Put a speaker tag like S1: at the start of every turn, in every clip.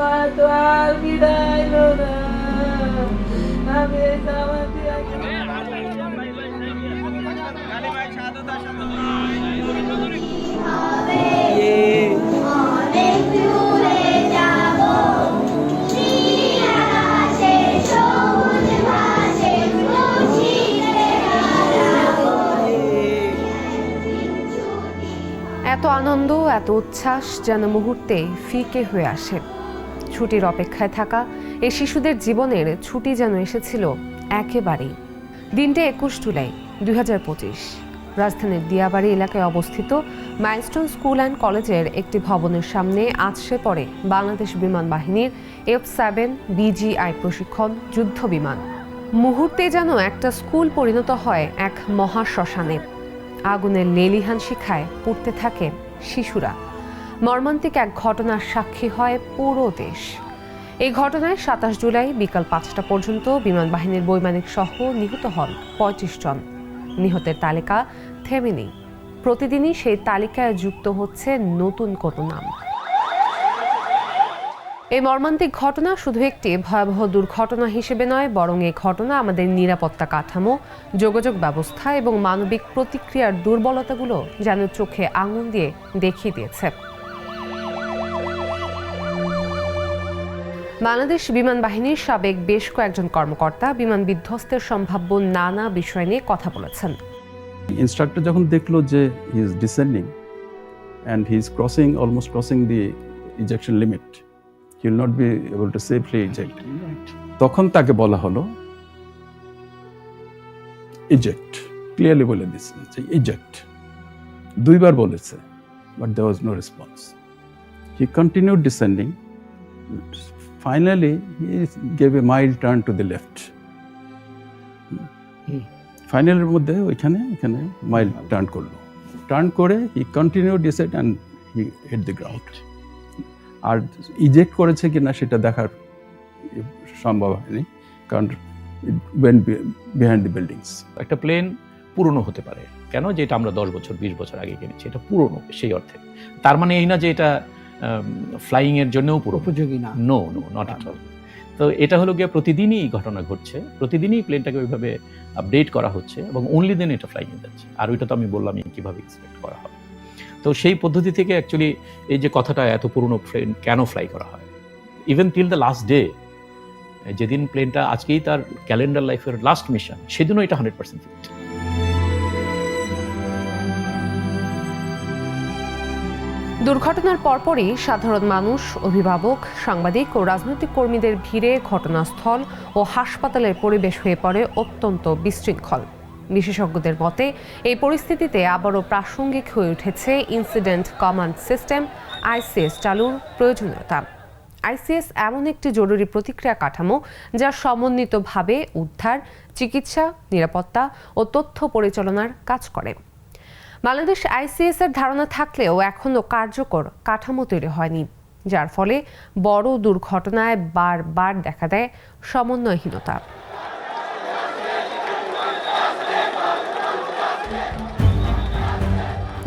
S1: আর বিদাইল না আমি
S2: এত আনন্দ এত উচ্ছ্বাস যেন মুহূর্তে ফিকে হয়ে আসে। ছুটির অপেক্ষায় থাকা এই শিশুদের জীবনের ছুটি যেন এসেছিল একেবারেই। দিনটা একুশ জুলাই, দুই হাজার পঁচিশ। রাজধানীর দিয়াবাড়ি এলাকায় অবস্থিত মাইলস্টোন স্কুল অ্যান্ড কলেজের একটি ভবনের সামনে আছড়ে পড়ে বাংলাদেশ বিমান বাহিনীর এফ সেভেন বিজিআই প্রশিক্ষণ যুদ্ধ বিমান। মুহূর্তে যেন একটা স্কুল পরিণত হয় এক মহাশ্মশানে। আগুনের লেলিহান শিখায় পড়তে থাকে শিশুরা। মর্মান্তিক এক ঘটনার সাক্ষী হয় পুরো দেশ। এই ঘটনায় সাতাশ জুলাই বিকাল পাঁচটা পর্যন্ত বিমান বাহিনীর বৈমানিক সহ নিহত হন পঁয়ত্রিশ জন। নিহতের তালিকা থেমে নেই। প্রতিদিনই সেই তালিকায় যুক্ত হচ্ছে নতুন কত নাম। এই মর্মান্তিক ঘটনা শুধু একটি ভয়াবহ দুর্ঘটনা হিসেবে নয়, বরং এই ঘটনা আমাদের নিরাপত্তা কাঠামো, যোগাযোগ ব্যবস্থা এবং মানবিক প্রতিক্রিয়ার দুর্বলতাগুলো যেন চোখে আঙুল দিয়ে দেখিয়ে দিয়েছে। বাংলাদেশ বিমান বাহিনীর সাবেক বেশ কয়েকজন কর্মকর্তা বিমান বিধ্বস্তের সম্ভাব্য নানা বিষয় নিয়ে কথা বলেছেন।
S3: ইনস্ট্রাক্টর যখন দেখল যে he is descending and he is crossing almost crossing the ejection limit he will not be able to safely eject তখন তাকে বলা হলো ইজেক্ট ক্লিয়ারলি বলে দিচ্ছে যে ইজেক্ট দুইবার বলেছে but there was no response he continued descending finally he gave a mild turn to the left ফাইনালের মধ্যে ওইখানে এখানে মাইল টার্ন করল। টার্ন করে he continue decide and he hit the ground R eject করেছে কিনা সেটা দেখার সম্ভব হয়নি কারণ ওয়েন বিহাইন্ড দি বিল্ডিংস
S4: একটা প্লেন পুরনো হতে পারে। কেন? যে এটা আমরা দশ বছর বিশ বছর আগে কিনেছি এটা পুরনো সেই অর্থে। তার মানে এই না যে এটা ফ্লাইং এর জন্যও পুরো
S5: উপযোগী না।
S4: No no not at all তো এটা হলো গিয়ে প্রতিদিনই ঘটনা ঘটছে। প্রতিদিনই প্লেনটাকে ওইভাবে আপডেট করা হচ্ছে এবং অনলি দেন এটা ফ্লাইং যাচ্ছে। আর ওইটা তো আমি বললাম কীভাবে এক্সপেক্ট করা হবে। তো সেই পদ্ধতি থেকে অ্যাকচুয়ালি এই যে কথাটা এত পুরনো প্লেন কেন ফ্লাই করা হয়? Even till the last day যেদিন প্লেনটা আজকেই তার ক্যালেন্ডার লাইফের লাস্ট মিশন সেদিনও এটা হান্ড্রেড পার্সেন্ট
S2: দুর্ঘটনার পরপরই সাধারণ মানুষ, অভিভাবক, সাংবাদিক ও রাজনৈতিক কর্মীদের ভিড়ে ঘটনাস্থল ও হাসপাতালের পরিবেশ হয়ে পড়ে অত্যন্ত বিশৃঙ্খল। বিশেষজ্ঞদের মতে, এই পরিস্থিতিতে আবারও প্রাসঙ্গিক হয়ে উঠেছে ইনসিডেন্ট কমান্ড সিস্টেম আইসিএস চালুর প্রয়োজনীয়তা। আইসিএস এমন একটি জরুরি প্রতিক্রিয়া কাঠামো যা সমন্বিতভাবে উদ্ধার, চিকিৎসা, নিরাপত্তা ও তথ্য পরিচালনার কাজ করে। বাংলাদেশ আইসিএস এর ধারণা থাকলেও এখনও কার্যকর কাঠামো তৈরি হয়নি, যার ফলে বড় দুর্ঘটনায় বারবার দেখা দেয় সমন্বয়হীনতা।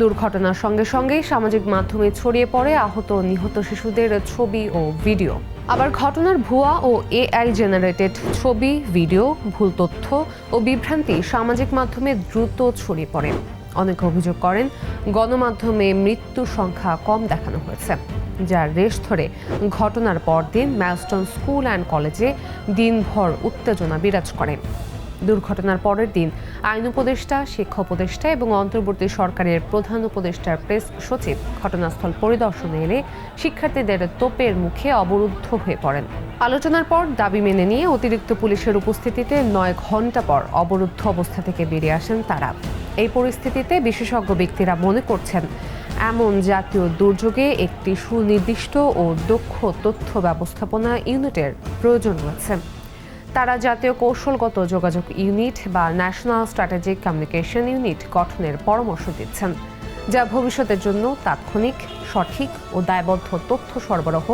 S2: দুর্ঘটনার সঙ্গে সঙ্গেই সামাজিক মাধ্যমে ছড়িয়ে পড়ে আহত নিহত শিশুদের ছবি ও ভিডিও। আবার ঘটনার ভুয়া ও এআই জেনারেটেড ছবি, ভিডিও, ভুল তথ্য ও বিভ্রান্তি সামাজিক মাধ্যমে দ্রুত ছড়িয়ে পড়ে। অনেকে অভিযোগ করেন, গণমাধ্যমে মৃত্যুর সংখ্যা কম দেখানো হয়েছে, যার রেশ ধরে ঘটনার পরদিন ম্যালস্টন স্কুল অ্যান্ড কলেজে দিনভর উত্তেজনা বিরাজ করে। দুর্ঘটনার পরের দিন আইন উপদেষ্টা, শিক্ষা উপদেষ্টা এবং অন্তর্বর্তী সরকারের প্রধান উপদেষ্টার প্রেস সচিব ঘটনাস্থল পরিদর্শনে এলে শিক্ষার্থীদের তোপের মুখে অবরুদ্ধ হয়ে পড়েন। আলোচনার পর দাবি মেনে নিয়ে অতিরিক্ত পুলিশের উপস্থিতিতে নয় ঘণ্টা পর অবরুদ্ধ অবস্থা থেকে বেরিয়ে আসেন তারা। এই পরিস্থিতিতে বিশেষজ্ঞ ব্যক্তিরা মনে করছেন, এমন জাতীয় দুর্যোগে একটি সুনির্দিষ্ট ও দক্ষ তথ্য ব্যবস্থাপনা ইউনিটের প্রয়োজন রয়েছে। তারা জাতীয় কৌশলগত যোগাযোগ ইউনিট বা ন্যাশনাল স্ট্র্যাটেজিক কমিউনিকেশন ইউনিট গঠনের পরামর্শ দিচ্ছেন, যা ভবিষ্যতের জন্য তাৎক্ষণিক, সঠিক ও দায়বদ্ধ তথ্য সরবরাহ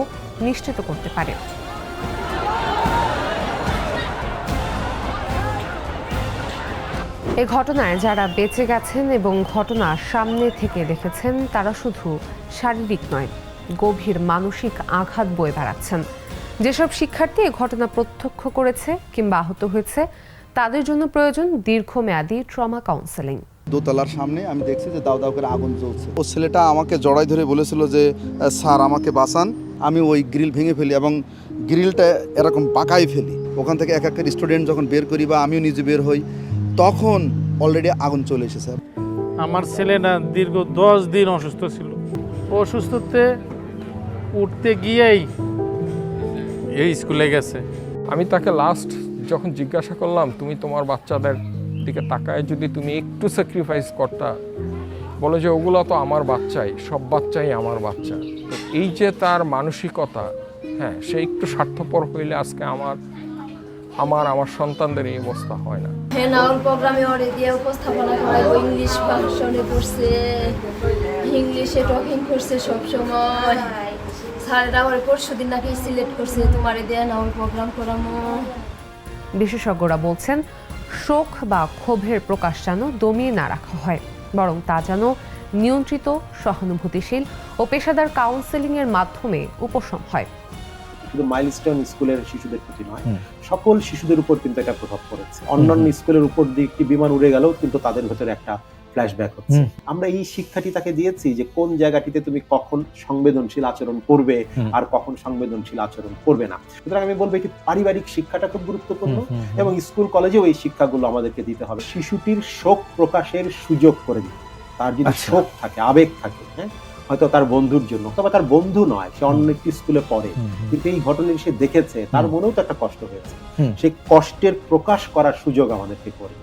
S2: নিশ্চিত করতে পারে। এ ঘটনায় যারা বেঁচে গেছেন এবং ঘটনা সামনে থেকে দেখেছেন, তারা শুধু শারীরিক নয়, গভীর মানসিক আঘাত বয়ে বেড়াচ্ছেন। যেসব শিক্ষার্থী এ ঘটনা প্রত্যক্ষ করেছে কিংবা আহত হয়েছে, তাদের জন্য প্রয়োজন দীর্ঘমেয়াদী ট্রমা কাউন্সেলিং।
S5: দোতলার সামনে আমি দেখছি যে দাও দাও করে আগুন জ্বলছে। ও ছেলেটা আমাকে জড়াই ধরে বলেছিল যে স্যার, আমাকে বাঁচান। আমি ওই গ্রিল ভেঙে ফেলি এবং গ্রিলটা এরকম পাকাই ফেলি। ওখান থেকে এক এক স্টুডেন্ট যখন বের করি বা আমিও নিজে বের হই। তখন অলরেডি আগুন চলে এসেছে।
S6: আমার ছেলে না দীর্ঘ দশ দিন অসুস্থ ছিল। অসুস্থতে উঠতে গিয়েই এই স্কুলে গেছে।
S7: আমি তাকে লাস্ট যখন জিজ্ঞাসা করলাম তুমি তোমার বাচ্চাদের দিকে তাকায় যদি তুমি একটু স্যাক্রিফাইস করতা? বলে যে ওগুলো তো আমার বাচ্চাই সব বাচ্চাই আমার বাচ্চা। তো এই যে তার মানসিকতা হ্যাঁ সে একটু স্বার্থপর হইলে আজকে আমার আমার আমার সন্তানদের এই অবস্থা হয় না।
S8: হ্যাঁ প্রোগ্রামে দিয়ে উপস্থাপনা ইংলিশ ভাষণে পড়ছে, ইংলিশে টকিং করছে পরশু দিন নাকি সিলেক্ট করছে দিয়ে নাউল প্রোগ্রাম করামো।
S2: বিশেষজ্ঞরা বলছেন, শোক বা ক্ষোভের প্রকাশ যেন দমিয়ে না রাখা হয়, বরং তা যেন নিয়ন্ত্রিত, সহানুভূতিশীল ও পেশাদার কাউন্সেলিংয়ের মাধ্যমে উপশম হয়।
S9: শুধু মাইলস্টোন স্কুলের শিশুদের প্রতি নয় সকল শিশুদের উপর কিন্তু এটা প্রভাব পড়েছে। অন্যান্য স্কুলের উপর দিয়ে একটি বিমান উড়ে গেলেও কিন্তু তাদের ভেতরে একটা ফ্ল্যাশব্যাক হচ্ছে। আমরা এই শিক্ষাটি তাকে দিয়েছি যে কোন জায়গাটিতে তুমি কখন সংবেদনশীল আচরণ করবে আর কখন সংবেদনশীল আচরণ করবে না। সুতরাং আমি বলব এটি পারিবারিক শিক্ষাটা খুব গুরুত্বপূর্ণ এবং স্কুল কলেজেও এই শিক্ষাগুলো আমাদেরকে দিতে হবে। শিশুটির শোক প্রকাশের সুযোগ করে দিতে। তার যদি শোক থাকে আবেগ থাকে হ্যাঁ হয়তো তার বন্ধুর জন্য অথবা তার বন্ধু নয় সে অন্য একটি স্কুলে পড়ে। কিন্তু এই ঘটনা সে দেখেছে তার মনেও তো একটা কষ্ট হয়েছে। সেই কষ্টের প্রকাশ করার সুযোগ আমাদেরকে করে।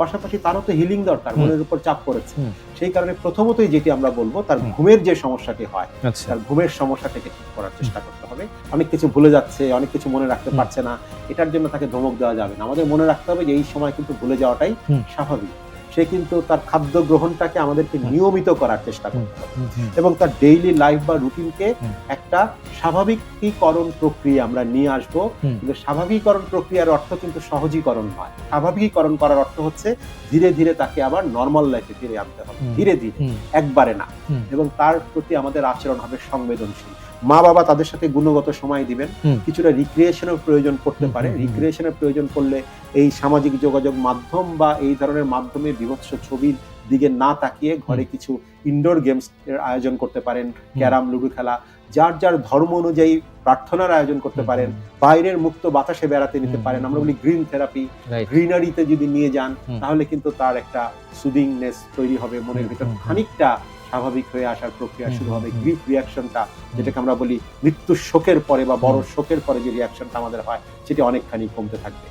S9: পাশাপাশি তারও তো হিলিং দরকার মনের উপর চাপ পড়েছে। সেই কারণে প্রথমতই যেটি আমরা বলব তার ঘুমের যে সমস্যাটি হয় তার ঘুমের সমস্যাটাকে ঠিক করার চেষ্টা করতে হবে। অনেক কিছু ভুলে যাচ্ছে অনেক কিছু মনে রাখতে পারছে না এটার জন্য তাকে ধমক দেওয়া যাবে না। আমাদের মনে রাখতে হবে যে এই সময় কিন্তু ভুলে যাওয়াটাই স্বাভাবিক। সে কিন্তু তার খাদ্য গ্রহণটাকে আমাদেরকে নিয়মিত করার চেষ্টা করতে হবে। এবং তার ডেইলি লাইফ বা রুটিনকে একটা স্বাভাবিকীকরণ প্রক্রিয়া আমরা নিয়ে আসব। কিন্তু স্বাভাবিকীকরণ প্রক্রিয়ার অর্থ কিন্তু সহজীকরণ নয়। স্বাভাবিকীকরণ করার অর্থ হচ্ছে ধীরে ধীরে তাকে আবার নর্মাল লাইফে ফিরে আনতে হবে। ধীরে ধীরে একবারে না। এবং তার প্রতি আমাদের আচরণ হবে সংবেদনশীল। মা বাবা তাদের সাথে গুণগত সময় দিবেন। কিছুটা রিক্রিয়েশনের প্রয়োজন পড়তে পারে। রিক্রিয়েশনের প্রয়োজন পড়লে এই সামাজিক যোগাযোগ মাধ্যম বা এই ধরনের মাধ্যমে বিভৎস ছবির দিকে না তাকিয়ে ঘরে কিছু ইনডোর গেমস এর আয়োজন করতে পারেন। ক্যারাম লুডো খেলা যার যার ধর্ম অনুযায়ী প্রার্থনার আয়োজন করতে পারেন। বাইরের মুক্ত বাতাসে বেড়াতে নিতে পারেন। আমরা বলি গ্রিন থেরাপি গ্রিনারিতে যদি নিয়ে যান তাহলে কিন্তু তার একটা সুদিংনেস তৈরি হবে মনের ভিতর খানিকটা স্বাভাবিক হয়ে আসার প্রক্রিয়া শুরু হবে গ্রিফ রিয়াকশনটা যেটাকে আমরা বলি মৃত্যুর শোকের পরে বা বড় শোকের পরে যে রিয়াকশনটা আমাদের হয় সেটি অনেকখানি কমতে থাকবে।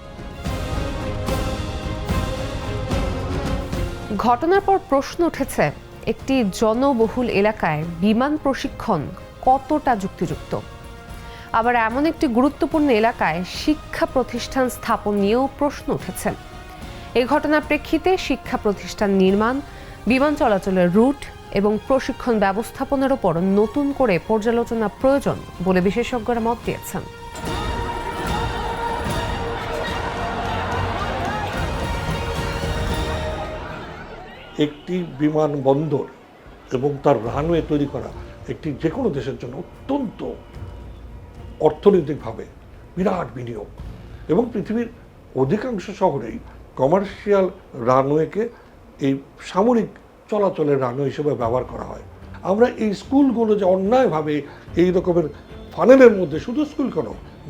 S2: ঘটনার পর প্রশ্ন উঠেছে একটি জনবহুল এলাকায় বিমান প্রশিক্ষণ কতটা যুক্তিযুক্ত? আবার এমন একটি গুরুত্বপূর্ণ এলাকায় শিক্ষা প্রতিষ্ঠান স্থাপন নিয়েও প্রশ্ন উঠেছে। এই ঘটনার প্রেক্ষিতে শিক্ষা প্রতিষ্ঠান নির্মাণ বিমান চলাচলের রুট এবং প্রশিক্ষণ ব্যবস্থাপনার উপর নতুন করে পর্যালোচনা প্রয়োজন বলে বিশেষজ্ঞরা মত দিয়েছেন।
S10: একটি বিমানবন্দর এবং তার রানওয়ে তৈরি করা একটি যে কোনো দেশের জন্য অত্যন্ত অর্থনৈতিকভাবে বিরাট বিনিয়োগ এবং পৃথিবীর অধিকাংশ শহরেই কমার্শিয়াল রানওয়েকে এই সামরিক চলাচলের রানওয়ে হিসেবে ব্যবহার করা হয়। আমরা এই স্কুলগুলো যে অন্যায়ভাবে এই রকমের ফানেলের মধ্যে শুধু স্কুল কেন,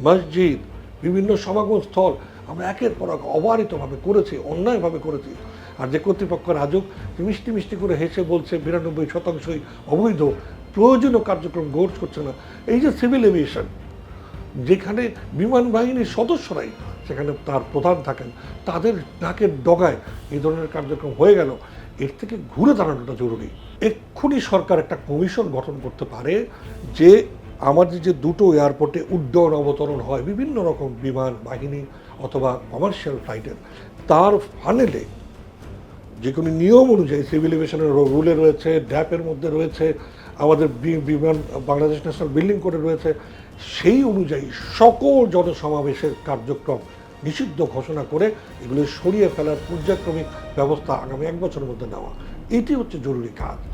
S10: মসজিদ, বিভিন্ন সমাগম স্থল, আমরা একের পর এক অবারিতভাবে করেছি, অন্যায়ভাবে করেছি। আর যে কর্তৃপক্ষ রাজক মিষ্টি মিষ্টি করে হেসে বলছে, বিরানব্বই শতাংশই অবৈধ, প্রয়োজনীয় কার্যক্রম গড় করছে না। এই যে সিভিল এভিয়েশন, যেখানে বিমান বাহিনীর সদস্যরাই সেখানে তার প্রধান থাকেন, তাদের নাকের ডগায় এই ধরনের কার্যক্রম হয়ে গেল। এর থেকে ঘুরে দাঁড়ানোটা জরুরি। এক্ষুনি সরকার একটা কমিশন গঠন করতে পারে যে আমাদের যে দুটো এয়ারপোর্টে উড্ডয়ন অবতরণ হয়, বিভিন্ন রকম বিমান বাহিনী অথবা কমার্শিয়াল ফ্লাইটের তার ফানেলে যে কোনো নিয়ম অনুযায়ী সিভিল এভিয়েশনের রুলে রয়েছে ড্যাপের মধ্যে রয়েছে, আমাদের বিমান, বাংলাদেশ ন্যাশনাল বিল্ডিং কোডে রয়েছে, সেই অনুযায়ী সকল জনসমাবেশের কার্যক্রম নিষিদ্ধ ঘোষণা করে এগুলো সরিয়ে ফেলার পর্যায়ক্রমিক ব্যবস্থা আগামী এক বছরের মধ্যে নেওয়া। এটি হচ্ছে জরুরি কাজ।